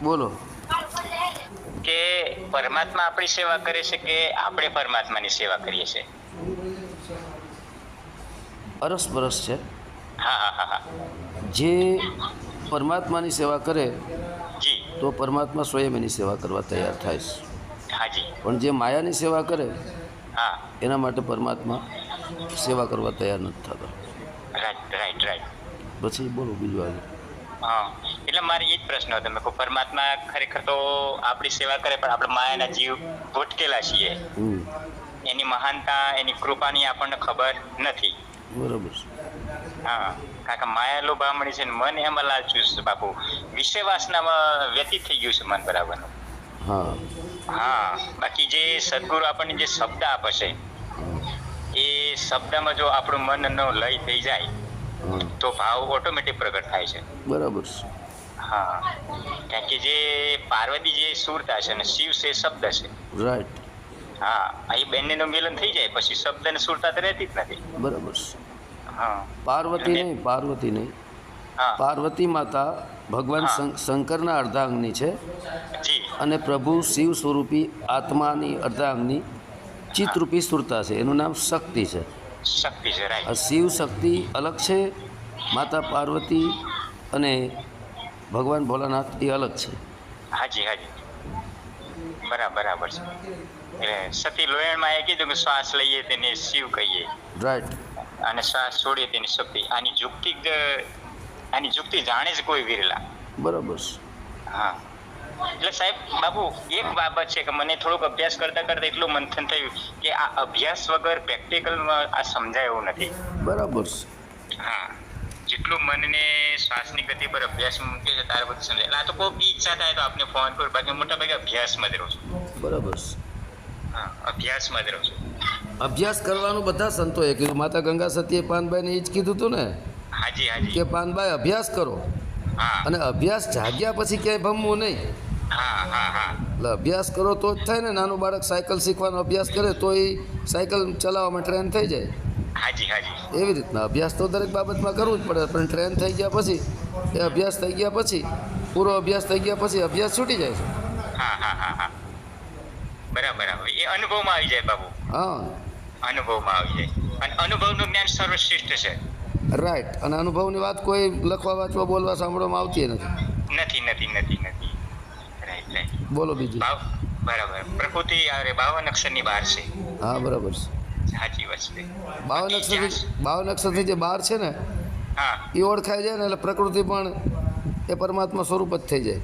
બોલો. કે પરમાત્મા આપણી સેવા કરે છે કે આપણે પરમાત્માની સેવા કરીએ છીએ? અરસપરસ છે. હા હા હા જે પરમાત્માની સેવા કરે જી. તો પરમાત્મા સ્વયં એની સેવા કરવા તૈયાર થાય છે. હાજી પણ જે માયાની સેવા કરે હા. એના માટે પરમાત્મા સેવા કરવા તૈયાર નથી થતો. Right right right. પછી બોલો બીજું આગળ. હા. એટલે મારે એ જ પ્રશ્ન હતો. મેં પરમાત્મા ખરેખર તો આપણી સેવા કરે પણ આપણે માયાના જીવ ભટકેલા છીએ. એની મહાનતા એની કૃપાની આપણને ખબર નથી. બરાબર હા. કારણ કે માયા લોભામણી છે ને મન એમાં લાલચું છે બાપુ. વિષય વાસનામાં વ્યતીત થઈ ગયું છે મન બરાબરનું. હા. હા. બાકી જે સદગુરુ આપણને જે શબ્દ આપે છે એ શબ્દમાં જો આપણું મનનો લય થઈ જાય તો ભાવ ઓટોમેટિક પ્રગટ થાય છે. બરાબર છે. હા. કારણ કે જે પાર્વતી જે સુરતા છે અને શિવ છે શબ્દ છે. રાઈટ હા અહીં બંનેનું મિલન થઈ જાય પછી શબ્દ ને સુરતા તો રહેતી જ નથી. બરાબર છે. હા. પાર્વતી નહીં પાર્વતી નહીં. હા. પાર્વતી માતા ભગવાન શંકરના અર્ધાંગની છે જી. અને પ્રભુ શિવ સ્વરૂપી આત્માની અર્ધાંગની ચિત્તરૂપી સુરતા છે. એનું નામ શક્તિ છે. શક્તિ છે રાઈટ શિવ શક્તિ અલગ છે માતા પાર્વતી અને ભગવાન ભોલાનાથ એ અલગ છે. હાજી હાજી. બરાબર બરાબર છે. એટલે સતી લોયણમાં એ કીધું કે શ્વાસ લઈએ તેને શિવ કહીએ. રાઈટ અને શ્વાસ છોડીએ તેની શક્તિ. આની જુક્તિ આની જુક્તિ જાણે જ કોઈ વિરલા. બરાબર હા. એટલે સાહેબ બાબુ એક બાબત છે કે મને થોડુંક અભ્યાસ કરતા કરતા એટલું મંથન થયું કે આ અભ્યાસ વગર પ્રેક્ટિકલમાં આ સમજાય એવું નથી. બરાબર હા જેટલું મનને શ્વાસની ગતિ પર અભ્યાસ મૂકે છે તારે બધું સમજાય. એટલે આ તો કોઈ ઈચ્છા થાય તો આપને ફોન પર બાકી મોટા ભાગે અભ્યાસમાં જ રહું છું. બરાબર હા અભ્યાસમાં જ રહું છું. અભ્યાસ કરવાનું બધા સંતોએ કીધું. માતા ગંગા સતીએ પાનભાઈને એ જ કીધું હતું ને? હાજી હાજી. કે પાનભાઈ અભ્યાસ કરો. હા. અને અભ્યાસ જાગ્યા પછી ક્યાંય ભમવું નહીં. એટલે અભ્યાસ કરો તો જ થાય ને નાનું બાળક સાયકલ શીખવાનો અભ્યાસ કરે તો એ સાયકલ ચલાવવામાં ટ્રેન થઈ જાય. હાજી હાજી. એવી રીતના અભ્યાસ તો દરેક બાબતમાં કરવું જ પડે પણ ટ્રેન થઈ ગયા પછી એ અભ્યાસ થઈ ગયા પછી પૂરો અભ્યાસ થઈ ગયા પછી અભ્યાસ છૂટી જાય છે. હા હા હા હા. બરાબર એ અનુભવમાં આવી જાય બાબુ. હા. અનુભવમાં આવી જાય. અને અનુભવનું જ્ઞાન સર્વશ્રેષ્ઠ છે. રાઈટ અને અનુભવની વાત કોઈ લખવા વાંચવા બોલવા સાંભળવામાં આવતી નથી. નથી નથી નથી નથી. બોલો બીજું. બરાબર. પ્રકૃતિ આરે બાવન અક્ષરની બહાર છે. હા બરાબર છે. સાચી વાત છે. બાવન અક્ષરથી બાવન અક્ષરથી જે બહાર છે ને હા. એ ઓળખાય જાય ને એટલે પ્રકૃતિ પણ એ પરમાત્મા સ્વરૂપ જ થઈ જાય.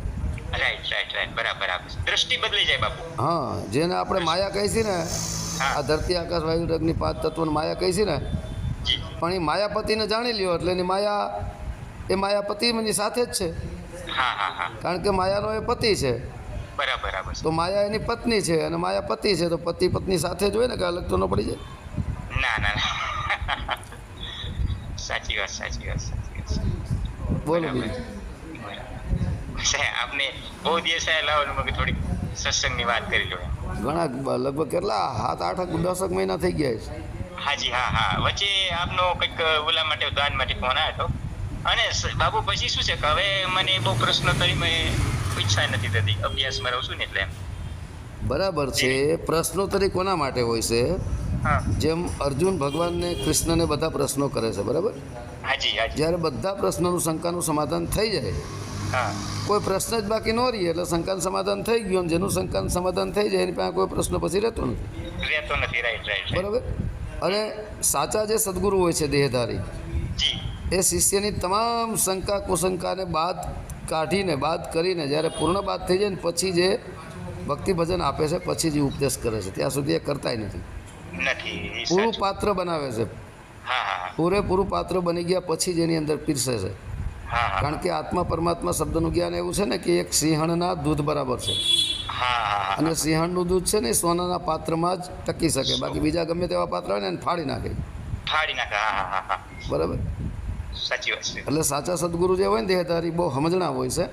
રાઈટ રાઈટ રાઈટ બરાબર દ્રષ્ટિ બદલી જાય બાપુ. હા જેને આપણે માયા કહી છે ને. આ ધરતી આકાશ વાયુ અગ્નિ પાંચ તત્વોને માયા કહી છે ને પણ એ માયાપતિને જાણી લ્યો એટલે એની માયા એ માયાપતિ એની સાથે જ છે. હા હા હા. કારણ કે માયાનો એ પતિ છે. બરાબર બરાબર. તો માયા એની પત્ની છે અને માયા પતિ છે તો પતિ પત્ની સાથે જ હોય ને કે અલગ તો ન પડી જાય? ના ના ના. સાચી વાત સાચી વાત સાચી વાત. બોલો આપને બહુ દિવસ લાવો થોડીક સત્સંગની વાત કરી લો ઘણા લગભગ કેટલા? સાત આઠ દસક મહિના થઈ ગયા છે. હાજી હા હા. વચ્ચે આપનો કંઈક ઓલા માટે દાન માટે ફોન આવ્યો હતો. અને બાબુ પછી શું છે કે હવે મને બહુ પ્રશ્નોત્તરી મેં ઈચ્છા નથી થતી. અભ્યાસમાં રહું છું ને એટલે બરાબર છે. પ્રશ્નોત્તરી કોના માટે હોય છે? જેમ અર્જુન ભગવાનને કૃષ્ણને બધા પ્રશ્નો કરે છે બરાબર? જ્યારે બધા પ્રશ્નોનું શંકાનું સમાધાન થઈ જાય. હા. કોઈ પ્રશ્ન જ બાકી ન રહીએ એટલે શંકાનું સમાધાન થઈ ગયું જેનું શંકાનું સમાધાન થઈ જાય એની પાસે કોઈ પ્રશ્ન પછી રહેતો નથી. રહેતો નથી રાઈટ રાઈટ રાઈટ. બરાબર? અને સાચા જે સદગુરુ હોય છે દેહધારી એ શિષ્યની તમામ શંકા કુશંકાને બાદ કાઢીને બાદ કરીને જ્યારે પૂર્ણ બાદ થઈ જાય ને પછી જે ભક્તિ ભજન આપે છે પછી જે ઉપદેશ કરે છે ત્યાં સુધી એ કરતાય નથી. પૂરું પાત્ર બનાવે છે. પૂરેપૂરું પાત્ર બની ગયા પછી જ એની અંદર પીરસે છે. કારણ કે આત્મા પરમાત્મા શબ્દનું જ્ઞાન એવું છે ને કે એક સિંહણના દૂધ બરાબર છે. અને સિંહણનું દૂધ છે ને સોનાના પાત્રમાં જ ટકી શકે. બાકી બીજા ગમે તેવા પાત્ર હોય ને એને ફાડી નાખે. ફાડી નાખે બરાબર? સાચી વાત છે. એટલે સાચા સદગુરુ જે હોય ને દેહધારી બહુ સમજણા હોય છે.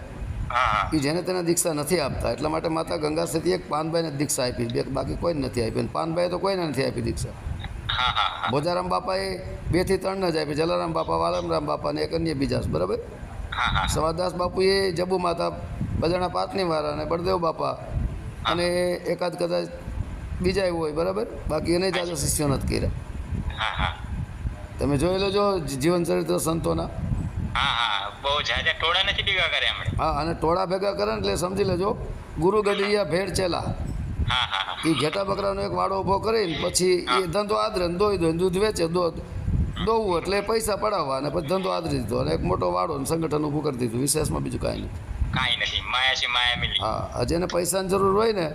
કે જેને તેને દીક્ષા નથી આપતા. એટલા માટે માતા ગંગા સતી એક પાનભાઈને દીક્ષા આપી બે બાકી કોઈ નથી આપી. અને પાનભાઈએ તો કોઈને નથી આપી દીક્ષા. ભોજારામ બાપાએ બેથી ત્રણ જ આપી. જલારામ બાપા વાલમરામ બાપા ને એક અન્ય બીજા બરાબર? સવાદાસ બાપુએ જબુ માતા બજાણા પાંચની વાળા અને બળદેવ બાપા અને એકાદ કદાચ બીજા એવું હોય. બરાબર? બાકી એને જ આજે શિષ્યો નથી કર્યા. તમે જોઈ લેજો જીવન ચરિત્ર સંતોના. હા હા. બહુ જાજા ટોળા નથી ભેગા કરે હમણાં હા અને ટોળા ભેગા કરે ને એટલે સમજી લેજો ગુરુ ગઢિયા ભેડ ચેલા. હા હા એ ઘેટા બકરાનો એક વાડો ઊભો કરીને પછી એ ધંધો આદરે દોઈ દો દૂધ વેચે દોધ દોવું એટલે પૈસા પડાવવા અને પછી ધંધો આદરી દીધો અને એક મોટો વાડો સંગઠન ઊભું કરી દીધું વિશેષમાં બીજું કાંઈ નહીં. કાંઈ નથી. માયા છે માયા મિલી. હા જેને પૈસાની જરૂર હોય ને.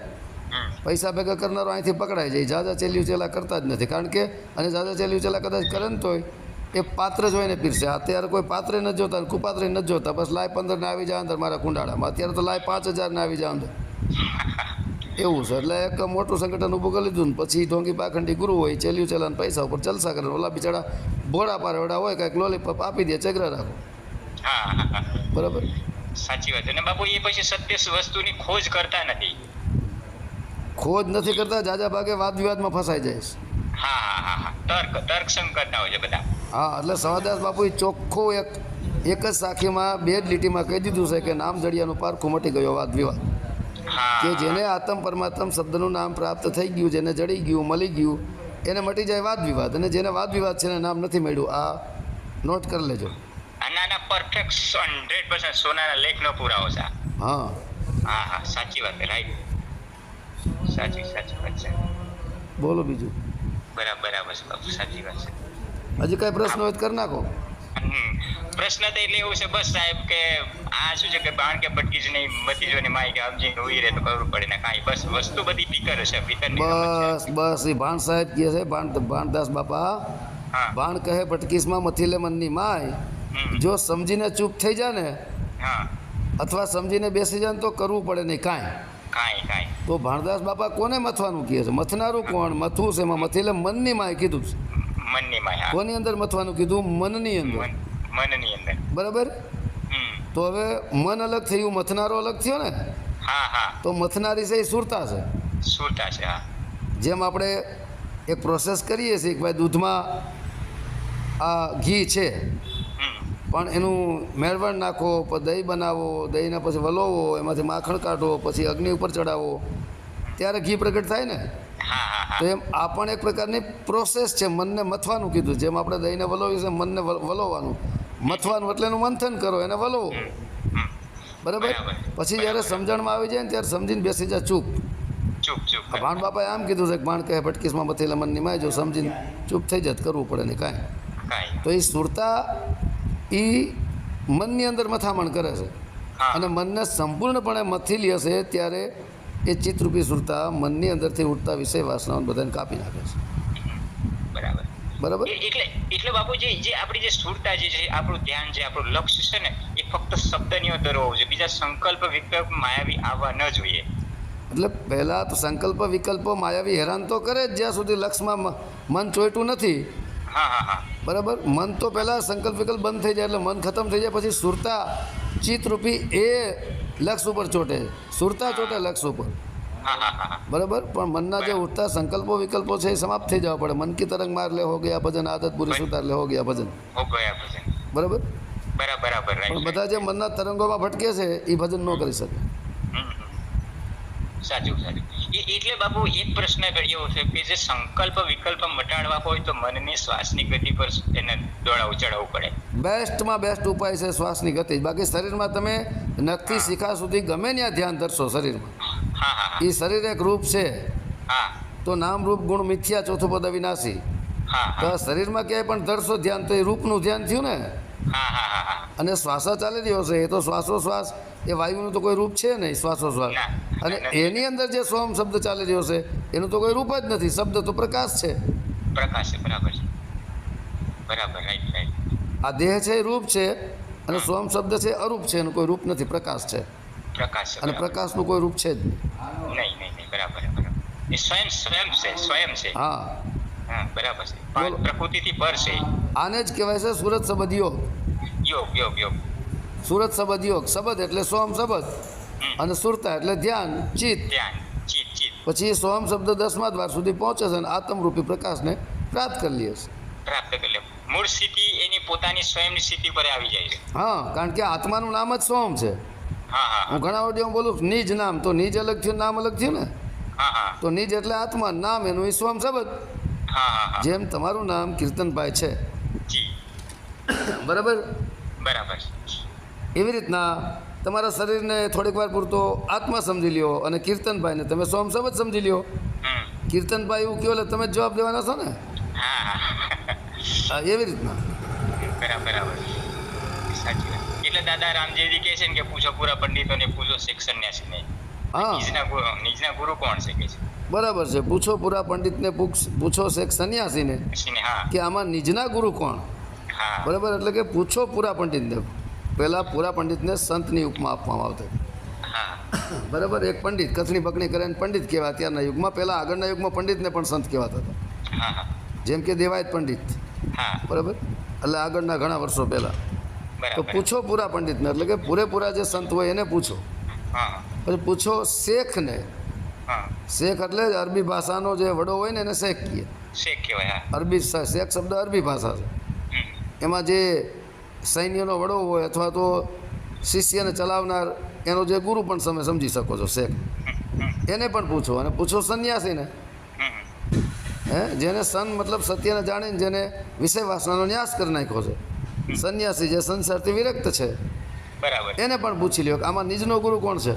પૈસા ભેગા કરનારો અહીંથી પકડાય જાય. જાજા ચેલ્યું ચેલા કરતા જ નથી. કારણ કે અને જાજા ચેલ્યું ચેલા કદાચ કરે ને તોય એ પાત્ર જોઈને પીરશે અત્યારે કોઈ પાત્રે નથી જોતા અને કુપાત્રે નથી જોતા. બસ લાય પંદર ને આવી જાય અંદર મારા કુંડાળામાં. અત્યારે તો લાય પાંચ હજાર ને આવી જાય અંદર. એવું છે. એટલે એક મોટું સંગઠન ઊભું કરી લીધું ને પછી ઢોંગી પાખંડી ગુરુ હોય ચેલ્યું ચેલાને પૈસા ઉપર જલસા કરે. ઓલા બિચારા ભોળા પારવડા હોય કાંઈક લોલીપોપ આપી દે ચગરા રાખો. બરાબર? સાચી વાત અને બાપુ એ પછી સત્ય વસ્તુની ખોજ કરતા નથી. ખોજ નથી કરતા જાજા ભાગે વાદ વિવાદમાં ફસાઈ જાય છે. હા હા હા તર્ક તર્કસંગ કરતા હોય છે બધા. હા એટલે સવાદાસ બાપુએ ચોખ્ખું એક એક જ સાખીમાં બે જ લીટીમાં કહી દીધું છે કે નામ જડિયાનું પારખું મટી ગયો વાદ વિવાદ હા. કે જેને આતમ પરમાત્મ શબ્દનું નામ પ્રાપ્ત થઈ ગયું જેને જડી ગયું મળી ગયું એને મટી જાય વાદ વિવાદ અને જેને વાદ વિવાદ છે એને નામ નથી મળ્યું આ નોટ કરી લેજો. નાના પરફેક્ટ હંડ્રેડ પર્સન્ટ સોનાના લેખનો પુરાવો છે. હા. હા હા સાચી વાત રાઈટ સાચી સાચી વાત છે. બોલો બીજું. બરાબર બરાબર છે બાપુ સાચી વાત છે. હજી કાંઈ પ્રશ્ન હોય તો કરી નાખો. પ્રશ્ન તો એટલે એવું છે બસ સાહેબ કે આ શું છે કે બાણ કે બટકી જ નહીં મતી જો ને માય કે સમજીને ઉઈ રહે તો કરવું પડે ને કાંઈ બસ વસ્તુ બધી પીકર છે પીકરની બસ બસ એ ભાણ સાહેબ કહે છે ભાણ ભાણદાસ બાપા હા. ભાણ કહે પટકીસમાં મથીલે મનની માય. જો સમજીને ચૂપ થઈ જાય ને હા. અથવા સમજીને બેસી જાય ને તો કરવું પડે નહીં કાંઈ. કાંઈ કાંઈ. તો ભાણદાસ બાપા કોને મથવાનું કહે છે? મથનારું કોણ? મથવું છે એમાં મથીલે મનની માય કીધું છે. મનની માય કોની અંદર મથવાનું કીધું? મનની અંદર. મનની અંદર. બરાબર? તો હવે મન અલગ થયું મથનારો અલગ થયો ને? હા હા. તો મથનારી છે એ સુરતા છે. સુરતા છે હા. જેમ આપણે એક પ્રોસેસ કરીએ છીએ કે ભાઈ દૂધમાં આ ઘી છે પણ એનું મેળવણ નાખો દહીં બનાવો દહીંને પછી વલોવો એમાંથી માખણ કાઢો પછી અગ્નિ ઉપર ચડાવો. ત્યારે ઘી પ્રગટ થાય ને? તો એમ આ પણ એક પ્રકારની પ્રોસેસ છે મનને મથવાનું કીધું. જેમ આપણે દહીંને વલોવી છે મનને વલ- વલોવાનું. મથવાનું એટલે એનું મંથન કરો એને વલોવો. બરાબર. પછી જ્યારે સમજણમાં આવી જાય ને ત્યારે સમજીને બેસી જાય ચૂપ. ભાણ બાપાએ આમ કીધું છે કે ભાણ કહે ભટકીસમાં મથેલા મનની માય જો સમજીને ચૂપ થઈ જાય કરવું પડે ને કાંઈ. કાંઈ. તો એ સુરતા એ મનની અંદર મથામણ કરે છે. અને મનને સંપૂર્ણપણે મથી લે છે ત્યારે એ ચિત્તરૂપી સુરતા મનની અંદરથી ઉઠતા વિષય વાસનાઓને બધાને કાપી નાખે છે. બરાબર. બરાબર? એટલે એટલે બાપુજી જે આપણી જે સુરતા જે છે આપણું ધ્યાન જે આપણું લક્ષ્ય છે ને એ ફક્ત શબ્દની અંદર હોવું જોઈએ. બીજા સંકલ્પ વિકલ્પ માયાવી આવવા ન જોઈએ. એટલે પહેલાં તો સંકલ્પ વિકલ્પો માયાવી હેરાન તો કરે જ જ્યાં સુધી લક્ષમાં મન ચોઈટું નથી. બરાબર? મન તો પહેલાં સંકલ્પ વિકલ્પ બંધ થઈ જાય એટલે મન ખતમ થઈ જાય પછી સુરતા ચિત્તરૂપી એ લક્ષ ઉપર ચોટે સુરતા ચોટે લક્ષ ઉપર. બરાબર? પણ મનના જે ઉઠતા સંકલ્પો વિકલ્પો છે એ સમાપ્ત થઈ જવા પડે. મન કી તરંગ માર લે હો ગયા ભજન આદત પૂરી સુતાર લે હો ગયા ભજન. બરાબર? બરાબર પણ બધા જે મનના તરંગોમાં ભટકે છે એ ભજન ન કરી શકે. સાચું સાચું. એટલે બાપુ એક પ્રશ્ન એવો છે કે જે સંકલ્પ વિકલ્પ મટાડવા હોય તો મનની શ્વાસની ગતિ પર એને દોડાવ ચડાવવું પડે. બેસ્ટમાં બેસ્ટ ઉપાય છે શ્વાસની ગતિ. બાકી શરીરમાં તમે નખથી શિખા સુધી ગમે ત્યાં ધ્યાન ધરશો શરીરમાં. હા હા એ શરીર એક રૂપ છે. હા. તો નામ રૂપ ગુણ મિથ્યા ચોથું પદ અવિનાશી. હા તો શરીરમાં ક્યાંય પણ ધરશો ધ્યાન તો એ રૂપનું ધ્યાન થયું ને? હા હા હા હા. અને શ્વાસો ચાલી રહ્યો છે. એ તો શ્વાસોશ્વાસ એ વાયુનું તો કોઈ રૂપ છે નહીં શ્વાસોશ્વાસ. ના. અને એની અંદર જે સોમ શબ્દ ચાલી રહ્યો છે એનું તો કોઈ રૂપ જ નથી. શબ્દ તો પ્રકાશ છે. પ્રકાશ છે બરાબર છે. બરાબર રાઈટ રાઈટ આ દેહ છે એ રૂપ છે અને સોમ શબ્દ છે અરૂપ છે એનું કોઈ રૂપ નથી પ્રકાશ છે. પ્રકાશ અને પ્રકાશનું કોઈ રૂપ છે જ નહીં. નહીં નહીં બરાબર એ સ્વયં સ્વયં છે સ્વયં છે. હા. હા બરાબર છે. પ્રકૃતિથી પર છે. આને જ કહેવાય છે સુરત સબદ યોગ. યોગ યોગ યોગ. સુરત સબદ યોગ. શબ્દ એટલે સોમ શબ્દ. હમ. અને સુરતા એટલે ધ્યાન ચિત્ત. પછી એ સોમ શબ્દ દસમા દ્વાર સુધી પહોંચે છે અને આત્મરૂપી પ્રકાશને પ્રાપ્ત કરી લે છે. પ્રાપ્ત કરી લે. મૂળ સ્થિતિ એની પોતાની સ્વયંની સ્થિતિ પર આવી જાય છે. હા કારણ કે આત્માનું નામ જ સોમ છે. હા ઘણા ઓડિયો બોલું નિજ નામ તો નિજ અલગ થયું નામ અલગ થયું ને? તો નિજ એટલે આત્મા નામ એનું ઈશ્વમ શબ્દ. હા હા હા. જેમ તમારું નામ કીર્તનભાઈ છે. બરાબર? બરાબર. એવી રીતના તમારા શરીરને થોડીક વાર પૂરતો આત્મા સમજી લ્યો અને કીર્તનભાઈને તમે સોમ જ સમજી લ્યો. કીર્તનભાઈ એવું કયો એટલે તમે જ જવાબ દેવાના છો ને? એવી રીતના. બરાબર એટલે દાદા રામજીજી કહે છે ને કે પૂછો પૂરા પંડિતોને પૂછો શેખ સન્યાસીને હા. નિજના ગુરુ કોણ છે કે છે? બરાબર છે. પૂછો પૂરા પંડિતને પૂછ- શેખ સંન્યાસીને કે આમાં નિજના ગુરુ કોણ? હા. બરાબર એટલે કે પૂછો પૂરા પંડિતને. પહેલાં પૂરા પંડિતને સંતની ઉપમા આપવામાં આવતી. બરાબર એક પંડિત કથણી બકણી કરે ને પંડિત કહેવાય અત્યારના યુગમાં. પહેલાં આગળના યુગમાં પંડિતને પણ સંત કહેવાતા હતા. જેમ કે દેવાયત પંડિત. બરાબર? એટલે આગળના ઘણા વર્ષો પહેલાં. તો પૂછો પૂરા પંડિતને એટલે કે પૂરેપૂરા જે સંત હોય એને પૂછો. પછી પૂછો શેખને. શેખ એટલે જ અરબી ભાષાનો જે વડો હોય ને એને શેખ કહીએ. શેખ કહેવાય અરબી શેખ શબ્દ અરબી ભાષા છે. એમાં જે સૈન્યનો વડો હોય અથવા તો શિષ્યને ચલાવનાર એનો જે ગુરુ પણ તમે સમજી શકો છો શેખ. એને પણ પૂછો અને પૂછો સંન્યાસીને. હે? જેને સન મતલબ સત્યને જાણીને જેને વિષય વાસનાનો ન્યાસ કરી નાખ્યો છે. સંન્યાસી જે સંસારથી વિરક્ત છે બરાબર. એને પણ પૂછી લ્યો કે આમાં નિજનો ગુરુ કોણ છે?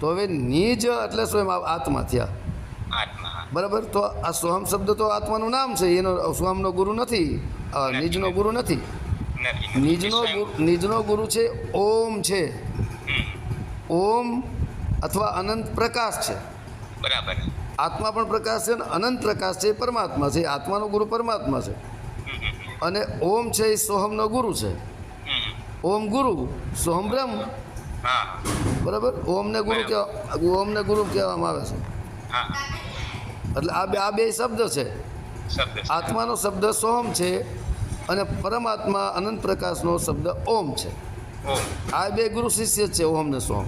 તો હવે નિજ એટલે સ્વયં આત્મા થયા. બરાબર? તો આ સ્વહમ શબ્દ તો આત્માનું નામ છે એનો સોહમનો ગુરુ નથી નિજનો ગુરુ નથી. નિજનો નિજનો ગુરુ છે ઓમ છે. ઓમ અથવા અનંત પ્રકાશ છે. બરાબર. આત્મા પણ પ્રકાશ છે અને અનંત પ્રકાશ છે એ પરમાત્મા છે આત્માનો ગુરુ પરમાત્મા છે. અને ઓમ છે એ સોહમનો ગુરુ છે. ઓમ ગુરુ સોહમ બ્રહ્મ. હા. બરાબર? ઓમને ગુરુ કહેવા ઓમને ગુરુ કહેવામાં આવે છે. હા. એટલે આ બે આ બે શબ્દ છે. શબ્દ છે. આત્માનો શબ્દ સોહમ છે અને પરમાત્મા અનંત પ્રકાશનો શબ્દ ઓમ છે. આ બે ગુરુ શિષ્ય જ છે ઓમ ને સોમ.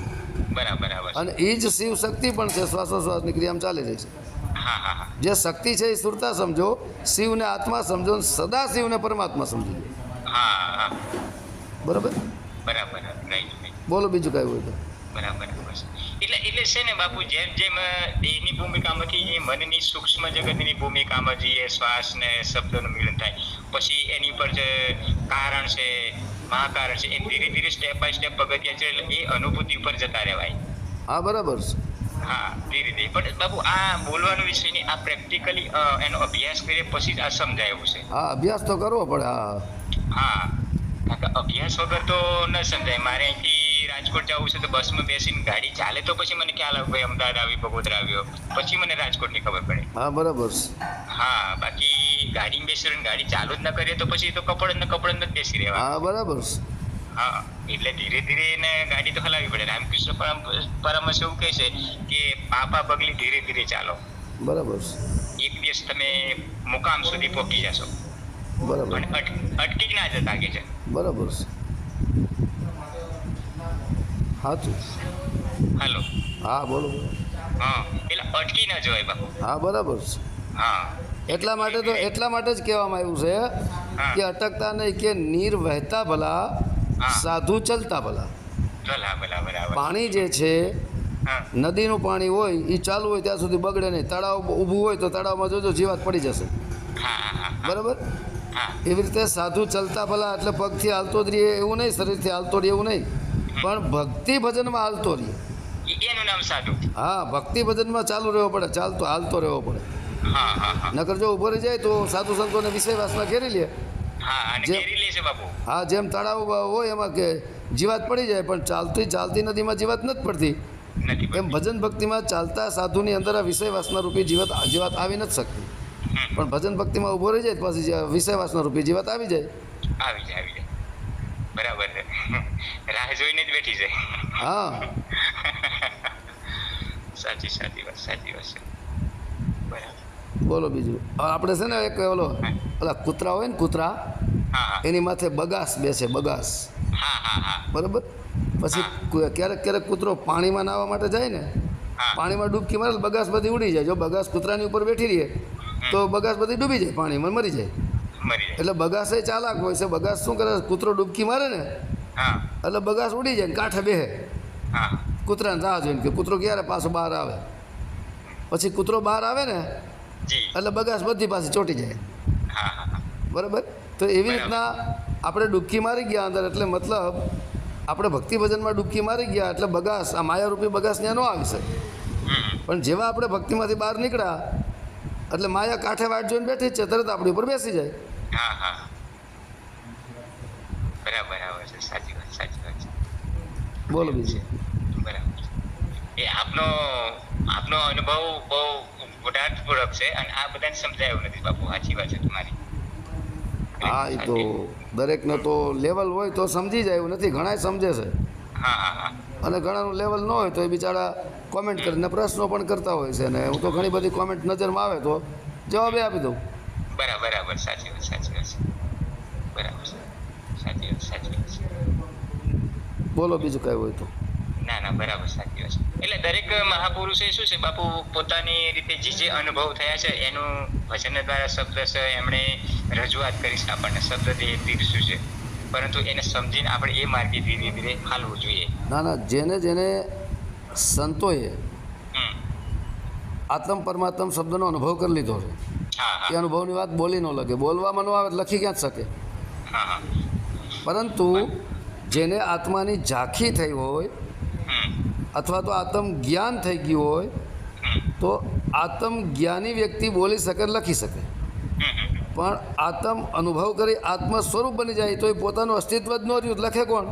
બરાબર અને એ જ શિવ શક્તિ પણ છે શ્વાસોશ્વાસની ક્રિયામાં ચાલી રહી છે. હા હા હા. જે શક્તિ છે એ સુરતા સમજો શિવને આત્મા સમજો સદા શિવને પરમાત્મા સમજો. હા હા. બરાબર? બરાબર બોલો બીજું કાંઈ હોય તો. બરાબર. એટલે એટલે છે ને બાપુ જેમ જેમ દેહની ભૂમિકામાંથી એ મનની સૂક્ષ્મ જગતની ભૂમિકામાં જઈએ શ્વાસ ને શબ્દનું મિલન થાય પછી એની પર જે કારણ છે મહાકારણ છે એ ધીરે ધીરે સ્ટેપ બાય સ્ટેપ પગથિયા છે એટલે એ અનુભૂતિ ઉપર જતા રહેવાય. હા બરાબર છે. હા ધીરે ધીરે. પણ બાપુ આ બોલવાનું વિષયની આ પ્રેક્ટિકલી એનો અભ્યાસ કરીએ પછી જ આ સમજાય એવું છે. હા અભ્યાસ તો કરવો પડે હા. હા કારણ કે અભ્યાસ વગર તો ન સમજાય. મારે અહીંથી રાજકોટ જવું છે તો બસમાં બેસીને ગાડી ચાલે તો પછી મને ખ્યાલ આવે ભાઈ અમદાવાદ આવી બગોદરા આવ્યો. પછી મને રાજકોટની ખબર પડે. હા બરાબર હા બાકી ગાડીમાં બેસી રહીને ગાડી ચાલુ જ ન કરીએ તો પછી તો કપડ ને કપડ જ બેસી રહેવા હા બરાબર હા એટલે ધીરે ધીરે એને ગાડી તો હલાવવી પડે. રામકૃષ્ણ પરમ પરમહંસ એવું કહે છે કે પાપા પગલી ધીરે ધીરે ચાલો. બરાબર એક દિવસ તમે મુકામ સુધી પહોંચી જશો. બરાબર. અટકી જ ના જતા કે છે. બરાબર છે. સાચું હાલો. હા બોલો. બોલો. હા એટલે અટકી ના જવાય બાપુ. હા બરાબર છે. હા. એટલા માટે તો એટલા માટે જ કહેવામાં આવ્યું છે કે અટકતા નહીં કે નીર વહેતા ભલા સાધુ ચલતા ભલા. પાણી જે છે નદીનું પાણી હોય એ ચાલુ હોય ત્યાં સુધી બગડે નહીં. તળાવ ઊભું હોય તો તળાવમાં જોજો જીવાત પડી જશે. બરાબર? એવી રીતે સાધુ ચલતા ભલા એટલે પગથી હાલતો જ રહીએ એવું નહીં શરીરથી હાલતો રહીએ એવું નહીં. પણ ભક્તિ ભજનમાં હાલતો રહીએ એનું નામ સાધુ હા ભક્તિ ભજનમાં ચાલુ રહેવો પડે ચાલતો હાલતો રહેવો પડે. હા હા હા. નકર જો ઊભો રહી જાય તો સાધુ સંતોને વિષય વાસના ઘેરી લે. હા જેમ તળાવ હોય એમાં કે જીવાત પડી જાય પણ ચાલતી ચાલતી નદીમાં જીવાત નથી પડતી. એમ ભજન ભક્તિમાં ચાલતા સાધુની અંદર આ વિષય વાસના રૂપી જીવાત જીવાત આવી નથી શકતી. પણ ભજન ભક્તિમાં ઊભો રહી જાય પછી જે વિષય વાસના રૂપી જીવાત આવી જાય. આવી જાય આવી જાય. બરાબર છે. રાહ જોઈને જ બેઠી છે. હા. સાચી સાચી વાત સાચી વાત છે. બરાબર. બોલો બીજું. આપણે છે ને એક ઓલો ઓલા કૂતરા હોય ને કૂતરા એની માથે બગાસ બેસે બગાસ. હા હા હા. બરાબર? પછી ક્યારેક ક્યારેક કૂતરો પાણીમાં નાહવા માટે જાય ને પાણીમાં ડૂબકી મારે બગાસ બધી ઉડી જાય. જો બગાસ કૂતરાની ઉપર બેઠી રહીએ તો બગાસ બધી ડૂબી જાય પાણીમાં મરી જાય. મરી જાય. એટલે બગાસ એ ચાલાક હોય છે. બગાસ શું કરે? કૂતરો ડૂબકી મારે ને? હા. એટલે બગાસ ઉડી જાય ને કાંઠે બેહે. હા. કૂતરાને રાહ જોઈને કે કૂતરો ક્યારે પાછો બહાર આવે? પછી કૂતરો બહાર આવે ને એટલે બગાસ બધી પાસે ચોંટી જાય. બરાબર? તો એવી રીતના આપણે ડૂબકી મારી ગયા અંદર એટલે મતલબ આપણે ભક્તિ ભજનમાં ડૂબકી મારી ગયા એટલે બગાસ આ માયારૂપી બગાસ ત્યાં ન આવી શકે. પણ જેવા આપણે ભક્તિમાંથી બહાર નીકળ્યા એટલે માયા કાંઠે વાટ જોઈને બેઠી છે તરત આપણી ઉપર બેસી જાય. હા હા. બરાબર આવે છે સાચી વાત સાચી વાત. છે બોલો બીજું. બરાબર. એ આપનો આપનો અનુભવ બહુ ગુઢાર્થપૂર્વક છે અને આ બધાને સમજાયું નથી બાપુ. સાચી વાત છે તમારી. હા એ તો દરેકને તો લેવલ હોય તો સમજી જાય એવું નથી. ઘણાય સમજે છે. હા હા હા. અને ઘણાનું લેવલ ન હોય તો એ બિચારા કોમેન્ટ કરીને પ્રશ્નો પણ કરતા હોય છે. અને હું તો ઘણી બધી કોમેન્ટ નજરમાં આવે તો જવાબે આપી દઉં. બરાબર બરાબર. સાચી વાત સાચી વાત બરાબર સાચી વાત. સાચી વાત બોલો બીજું કઈ હોય તો. ના ના બરાબર સાચી વાત. એટલે દરેક મહાપુરુષે શું છે? બાપુ પોતાની રીતે જે જે અનુભવ થયા છે એનું ભજન દ્વારા શબ્દ છે એમણે રજૂઆત કરી છે આપણને. શબ્દ તે પીરસ્યું છે? પરંતુ એને સમજીને આપણે એ માર્ગે ધીરે ધીરે હાલવું જોઈએ. ના ના જેને જેને સંતોએ આત્મ પરમાત્મ શબ્દનો અનુભવ કરી લીધો છે એ અનુભવની વાત બોલી ન લગે. બોલવામાં ન આવે લખી ક્યાં જ શકે? પરંતુ જેને આત્માની ઝાંખી થઈ હોય અથવા તો આત્મ જ્ઞાન થઈ ગયું હોય તો આત્મ જ્ઞાની વ્યક્તિ બોલી શકે લખી શકે. પણ આત્મ અનુભવ કરી આત્મ સ્વરૂપ બની જાય તો એ પોતાનું અસ્તિત્વ જ ન રહ્યું. લખે કોણ?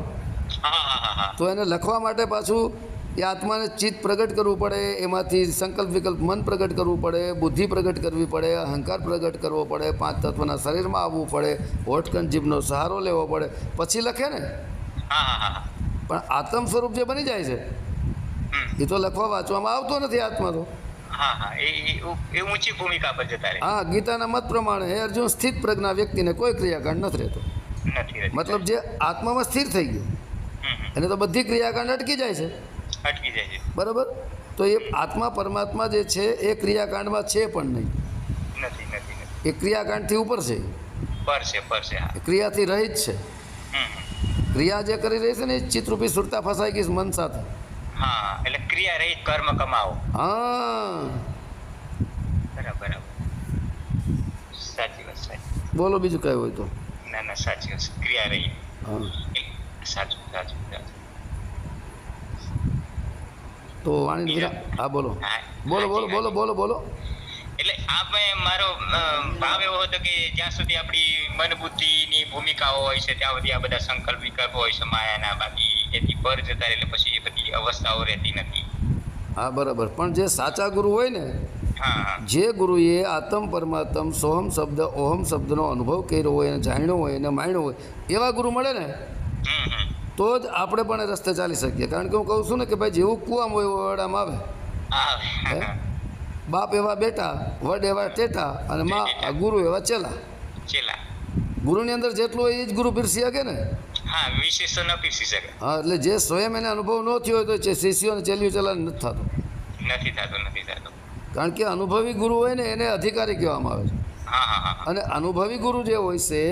તો એને લખવા માટે પાછું એ આત્માને ચિત્ત પ્રગટ કરવું પડે એમાંથી સંકલ્પ વિકલ્પ મન પ્રગટ કરવું પડે બુદ્ધિ પ્રગટ કરવી પડે અહંકાર પ્રગટ કરવો પડે પાંચ તત્વના શરીરમાં આવવું પડે હોટકન જીભનો સહારો લેવો પડે પછી લખે ને. હા હા હા પણ આત્મ સ્વરૂપ જે બની જાય છે એ તો લખવા વાંચવામાં આવતો નથી આત્મા તો. હા હા એ એ એ ઊંચી ભૂમિકા પર હા ગીતાના મત પ્રમાણે હે અર્જુન સ્થિત પ્રજ્ઞા વ્યક્તિને કોઈ ક્રિયાકાંડ નથી રહેતો. મતલબ જે આત્મામાં સ્થિર થઈ ગયું એને તો બધી ક્રિયાકાંડ અટકી જાય છે. અટકી જાય છે. બરાબર? તો એ આત્મા પરમાત્મા જે છે એ ક્રિયાકાંડમાં છે પણ નહીં. નથી નથી એ ક્રિયાકાંડથી ઉપર છે? પર છે પર છે ક્રિયાથી રહિત છે. ક્રિયા જે કરી રહી છે ને એ સુરતા ફસાઈ ગઈ મન સાથે. હા એટલે ક્રિયા રહી કર્મ કમાવો. હા. બરાબર બરાબર. સાચી વાત સાચી બોલો બીજું કઈ હોય તો. ના ના સાચી વાત ક્રિયા રહી હા. સાચું સાચું સાચું. તો વાણી હા બોલો. બોલો બોલો બોલો બોલો બોલો. એટલે આપણે મારો ભાવ એવો હતો કે જ્યાં સુધી આપણી મન બુદ્ધિની ભૂમિકાઓ હોય છે ત્યાં સુધી આ બધા સંકલ્પ વિકલ્પ હોય છે માયાના બાકી એથી પર જતા એટલે પછી એ બધી અવસ્થાઓ રહેતી નથી. હા બરાબર. પણ જે સાચા ગુરુ હોય ને જે ગુરુએ આત્મ પરમાત્મ સોહમ શબ્દ ઓહમ શબ્દનો અનુભવ કર્યો હોય અને જાણ્યો હોય અને માણ્યો હોય એવા ગુરુ મળે ને? તો જ આપણે પણ રસ્તે ચાલી શકીએ. કારણ કે હું કહું છું ને કે ભાઈ જેવું કુવામાં હોય એવું વડામાં આવે. બાપ એવા બેટા વડ એવા ટેટા અને મા ગુરુ એવા ચેલા. ચેલા. ગુરુની અંદર જેટલું હોય એ જ ગુરુ પીરસી શકે ને? હા વિશેષ ન પીસી શકે. હા એટલે જે સ્વયં એને અનુભવ ન થયો હોય તો જે શિષ્યોને ચેલિયું ચલાને નથી થતો. નથી થતો નથી થતો. કારણ કે અનુભવી ગુરુ હોય ને એને અધિકારી કહેવામાં આવે છે. હા હા હા. અને અનુભવી ગુરુ જે હોય છે.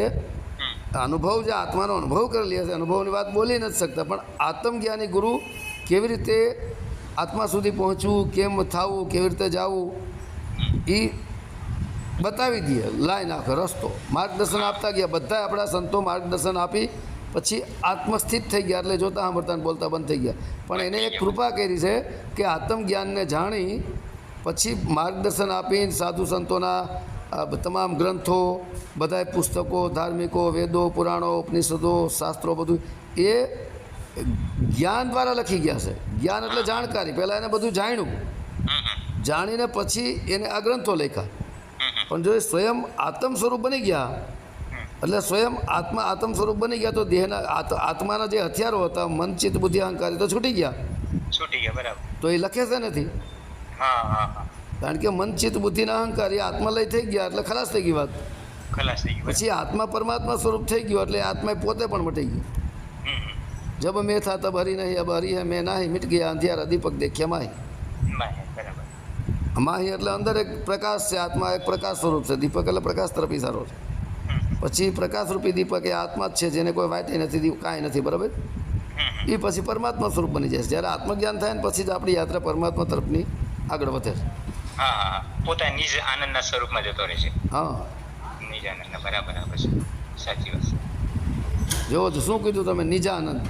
અનુભવ જે આત્માનો અનુભવ કરી લે છે. અનુભવની વાત બોલી નથી શકતા. પણ આત્મજ્ઞાની ગુરુ કેવી રીતે આત્મા સુધી પહોંચવું, કેમ થવું, કેવી રીતે જવું એ બતાવી દઈએ લાઈન આખો રસ્તો. માર્ગદર્શન આપતા ગયા. બધા આપણા સંતો માર્ગદર્શન આપી પછી આત્મસ્થિત થઈ ગયા. એટલે જોતા સાંભળતા બોલતા બંધ થઈ ગયા. પણ એને એક કૃપા કરી છે કે આત્મજ્ઞાનને જાણી પછી માર્ગદર્શન આપીને સાધુ સંતોના તમામ ગ્રંથો બધાય પુસ્તકો ધાર્મિકો વેદો પુરાણો ઉપનિષદો શાસ્ત્રો બધું એ જ્ઞાન દ્વારા લખી ગયા છે. જ્ઞાન એટલે જાણકારી. પહેલાં એને બધું જાણ્યું. જાણીને પછી એને આ ગ્રંથો લખ્યા. પણ જો એ સ્વયં આત્મ સ્વરૂપ બની ગયા એટલે સ્વયં આત્મા આત્મ સ્વરૂપ બની ગયા તો દેહના આત- આત્માના જે હથિયારો હતા મન ચિત્ત બુદ્ધિ અહંકાર તો છૂટી ગયા. છૂટી ગયા બરાબર. તો એ લખે છે નથી? હા હા. કારણ કે મન ચિત્ત બુદ્ધિના અહંકાર એ આત્મા લઈ થઈ ગયા એટલે ખલાસ થઈ ગઈ વાત. ખલાસ થઈ ગયું પછી આત્મા પરમાત્મા સ્વરૂપ થઈ ગયો એટલે આત્મા પોતે પણ મટી ગયું. જબ મેં થા તબ હરી નહીં અબ હરી હે મેં નાહી મિટ ગયા અંધિયારા દીપક દેખ્યા માહી. માહી, એટલે અંદર એક પ્રકાશ છે આત્મા એક પ્રકાશ સ્વરૂપ છે દીપક એટલે પ્રકાશ તરફ ઇશારો છે. પછી પ્રકાશરૂપી દીપક એ આત્મા જ છે જેને કોઈ વાંચે નથી કાંઈ નથી બરાબર. એ પછી પરમાત્મા સ્વરૂપ બની જાય છે. જ્યારે આત્મજ્ઞાન થાય ને પછી જ આપણી યાત્રા પરમાત્મા તરફની આગળ વધે છે. હા હા હા. પોતા નિજ આનંદના સ્વરૂપમાં જતો રહે છે. હા. નિજ આનંદના બરાબર બરાબર છે સાચી વાત. જો તો શું કીધું તમે? નિજ આનંદ.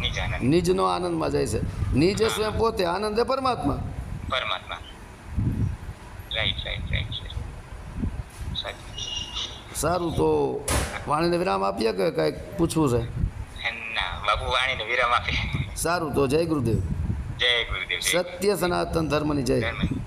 નિજ આનંદ. નિજનો આનંદમાં જાય છે. નિજ સ્વયં પોતે આનંદ એ પરમાત્મા. પરમાત્મા. રાઈટ રાઈટ રાઈટ સારું તો વાણીને વિરામ આપીએ કે કાંઈક પૂછવું છે? બાપુ વાણીને વિરામ આપે સારું તો જય ગુરુદેવ. જય ગુરુદેવ સત્ય સનાતન ધર્મની જય. ધર્મ જય.